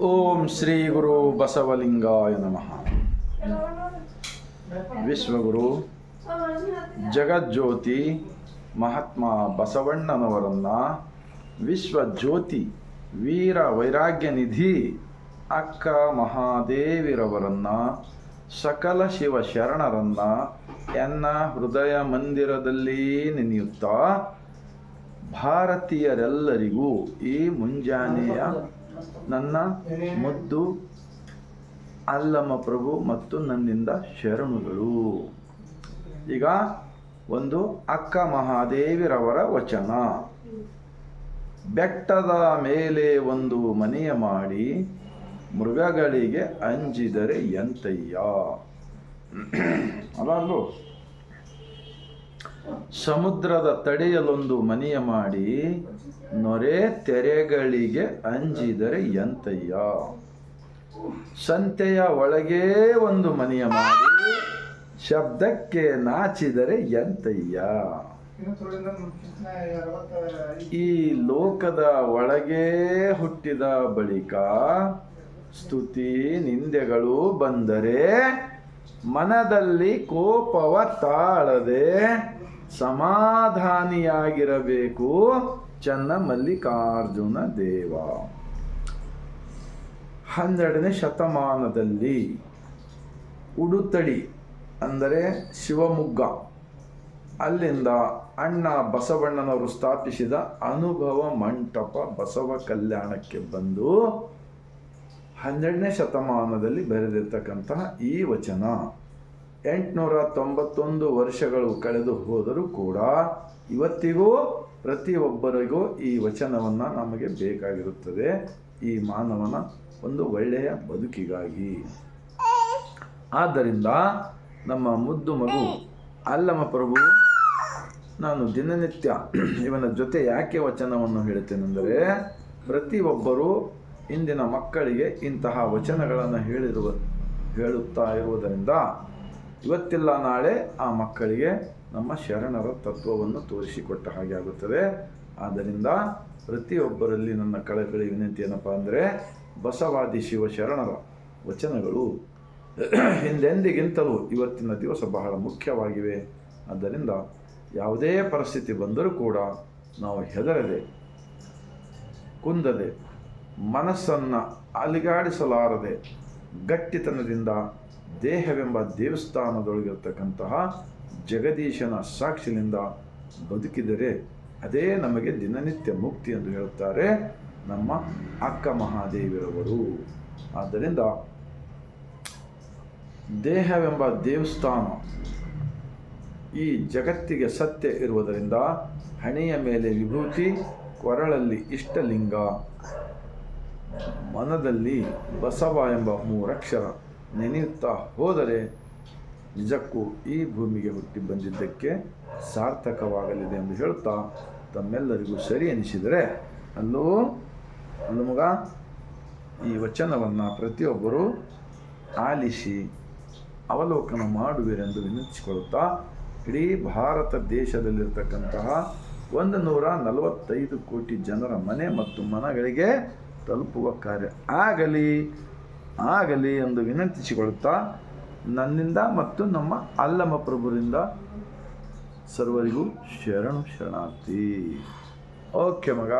ಓಂ ಶ್ರೀ ಗುರು ಬಸವಲಿಂಗಾಯ ನಮಃ. ವಿಶ್ವಗುರು ಜಗಜ್ಯೋತಿ ಮಹಾತ್ಮ ಬಸವಣ್ಣನವರನ್ನ ವಿಶ್ವಜ್ಯೋತಿ ವೀರ ವೈರಾಗ್ಯ ನಿಧಿ ಅಕ್ಕ ಮಹಾದೇವಿರವರನ್ನ ಸಕಲ ಶಿವ ಶರಣರನ್ನ ಎನ್ನ ಹೃದಯ ಮಂದಿರದಲ್ಲಿ ನೆನೆಯುತ್ತಾ ಭಾರತೀಯರೆಲ್ಲರಿಗೂ ಈ ಮುಂಜಾನೆಯ ನನ್ನ ಮುದ್ದು ಅಲ್ಲಮ್ಮ ಪ್ರಭು ಮತ್ತು ನನ್ನಿಂದ ಶರಣುಗಳು ಈಗ ಒಂದು ಅಕ್ಕ ಮಹಾದೇವಿರವರ ವಚನ ಬೆಟ್ಟದ ಮೇಲೆ ಒಂದು ಮನೆಯ ಮಾಡಿ ಮೃಗಗಳಿಗೆ ಅಂಜಿದರೆ ಎಂತಯ್ಯ ಅಲ್ಲ? ಸಮುದ್ರದ ತಡೆಯಲೊಂದು ಮನೆಯ ಮಾಡಿ ನೊರೆ ತೆರೆಗಳಿಗೆ ಅಂಜಿದರೆ ಎಂತಯ್ಯ? ಸಂತೆಯ ಒಳಗೇ ಒಂದು ಮನೆಯ ಮಾಡಿ ಶಬ್ದಕ್ಕೆ ನಾಚಿದರೆ ಎಂತಯ್ಯ? ಈ ಲೋಕದ ಒಳಗೆ ಹುಟ್ಟಿದ ಬಳಿಕ ಸ್ತುತಿ ನಿಂದೆಗಳು ಬಂದರೆ ಮನದಲ್ಲಿ ಕೋಪವ ತಾಳದೆ ಸಮಾಧಾನಿಯಾಗಿರಬೇಕು ಚನ್ನ ಮಲ್ಲಿಕಾರ್ಜುನ ದೇವ. ಹನ್ನೆರಡನೇ ಶತಮಾನದಲ್ಲಿ ಉಡುತಡಿ ಅಂದರೆ ಶಿವಮೊಗ್ಗ, ಅಲ್ಲಿಂದ ಅಣ್ಣ ಬಸವಣ್ಣನವರು ಸ್ಥಾಪಿಸಿದ ಅನುಭವ ಮಂಟಪ ಬಸವ ಕಲ್ಯಾಣಕ್ಕೆ ಬಂದು ಹನ್ನೆರಡನೇ ಶತಮಾನದಲ್ಲಿ ಬರೆದಿರ್ತಕ್ಕಂತಹ ಈ ವಚನ, ಎಂಟುನೂರ ತೊಂಬತ್ತೊಂದು ವರ್ಷಗಳು ಕಳೆದು ಹೋದರೂ ಕೂಡ ಇವತ್ತಿಗೂ ಪ್ರತಿಯೊಬ್ಬರಿಗೂ ಈ ವಚನವನ್ನು ನಮಗೆ ಬೇಕಾಗಿರುತ್ತದೆ. ಈ ಮಾನವನ ಒಂದು ಒಳ್ಳೆಯ ಬದುಕಿಗಾಗಿ. ಆದ್ದರಿಂದ ನಮ್ಮ ಮುದ್ದು ಮಗು ಅಲ್ಲಮ ಪ್ರಭು, ನಾನು ದಿನನಿತ್ಯ ಇವನ ಜೊತೆ ಯಾಕೆ ವಚನವನ್ನು ಹೇಳುತ್ತೇನೆಂದರೆ, ಪ್ರತಿಯೊಬ್ಬರೂ ಇಂದಿನ ಮಕ್ಕಳಿಗೆ ಇಂತಹ ವಚನಗಳನ್ನು ಹೇಳಿರುವ ಹೇಳುತ್ತಾ ಇರುವುದರಿಂದ ಇವತ್ತಿಲ್ಲ, ನಾಳೆ ಆ ಮಕ್ಕಳಿಗೆ ನಮ್ಮ ಶರಣರ ತತ್ವವನ್ನು ತೋರಿಸಿಕೊಟ್ಟ ಹಾಗೆ ಆಗುತ್ತದೆ. ಆದ್ದರಿಂದ ಪ್ರತಿಯೊಬ್ಬರಲ್ಲಿ ನನ್ನ ಕಳಕಳಿ ವಿನಂತಿ ಏನಪ್ಪ ಅಂದರೆ, ಬಸವಾದಿ ಶಿವ ಶರಣರ ವಚನಗಳು ಹಿಂದೆಂದಿಗಿಂತಲೂ ಇವತ್ತಿನ ದಿವಸ ಬಹಳ ಮುಖ್ಯವಾಗಿವೆ. ಆದ್ದರಿಂದ ಯಾವುದೇ ಪರಿಸ್ಥಿತಿ ಬಂದರೂ ಕೂಡ ನಾವು ಹೆದರದೆ, ಕುಂದದೆ ಮನಸ್ಸನ್ನು ಅಲಿಗಾಡಿಸಲಾರದೆ ಗಟ್ಟಿತನದಿಂದ ದೇಹವೆಂಬ ದೇವಸ್ಥಾನದೊಳಗಿರ್ತಕ್ಕಂತಹ ಜಗದೀಶನ ಸಾಕ್ಷಿನಿಂದ ಬದುಕಿದರೆ ಅದೇ ನಮಗೆ ದಿನನಿತ್ಯ ಮುಕ್ತಿ ಎಂದು ಹೇಳುತ್ತಾರೆ ನಮ್ಮ ಅಕ್ಕ ಮಹಾದೇವಿರವರು. ಆದ್ದರಿಂದ ದೇಹವೆಂಬ ದೇವಸ್ಥಾನ ಈ ಜಗತ್ತಿಗೆ ಸತ್ಯ ಇರುವುದರಿಂದ ಹಣೆಯ ಮೇಲೆ ವಿಭೂತಿ, ಕೊರಳಲ್ಲಿ ಇಷ್ಟಲಿಂಗ. ಮನದಲ್ಲಿ ಬಸವ ಎಂಬ ಮೂರಕ್ಷರ ನೆನೆಯುತ್ತಾ ಹೋದರೆ ನಿಜಕ್ಕೂ ಈ ಭೂಮಿಗೆ ಹುಟ್ಟಿ ಬಂದಿದ್ದಕ್ಕೆ ಸಾರ್ಥಕವಾಗಲಿದೆ ಎಂದು ಹೇಳುತ್ತಾ ತಮ್ಮೆಲ್ಲರಿಗೂ ಸರಿ ಎನಿಸಿದರೆ ಅಲ್ಲೂ, ಅಲ್ಲು ಮಗ, ಈ ವಚನವನ್ನು ಪ್ರತಿಯೊಬ್ಬರೂ ಆಲಿಸಿ ಅವಲೋಕನ ಮಾಡುವಿರೆಂದು ವಿನಂತಿಸಿಕೊಳ್ಳುತ್ತಾ ಇಡೀ ಭಾರತ ದೇಶದಲ್ಲಿರ್ತಕ್ಕಂತಹ ಒಂದು ನೂರ ನಲವತ್ತೈದು ಕೋಟಿ ಜನರ ಮನೆ ಮತ್ತು ಮನಗಳಿಗೆ ತಲುಪುವ ಕಾರ್ಯ ಆಗಲಿ ಆಗಲಿ ಎಂದು ವಿನಂತಿಸಿಕೊಳ್ಳುತ್ತಾ ನನ್ನಿಂದ ಮತ್ತು ನಮ್ಮ ಅಲ್ಲಮ್ಮ ಪ್ರಭುರಿಂದ ಸರ್ವರಿಗೂ ಶರಣು ಶರಣಾರ್ಥಿ. ಓಕೆ ಮಗ.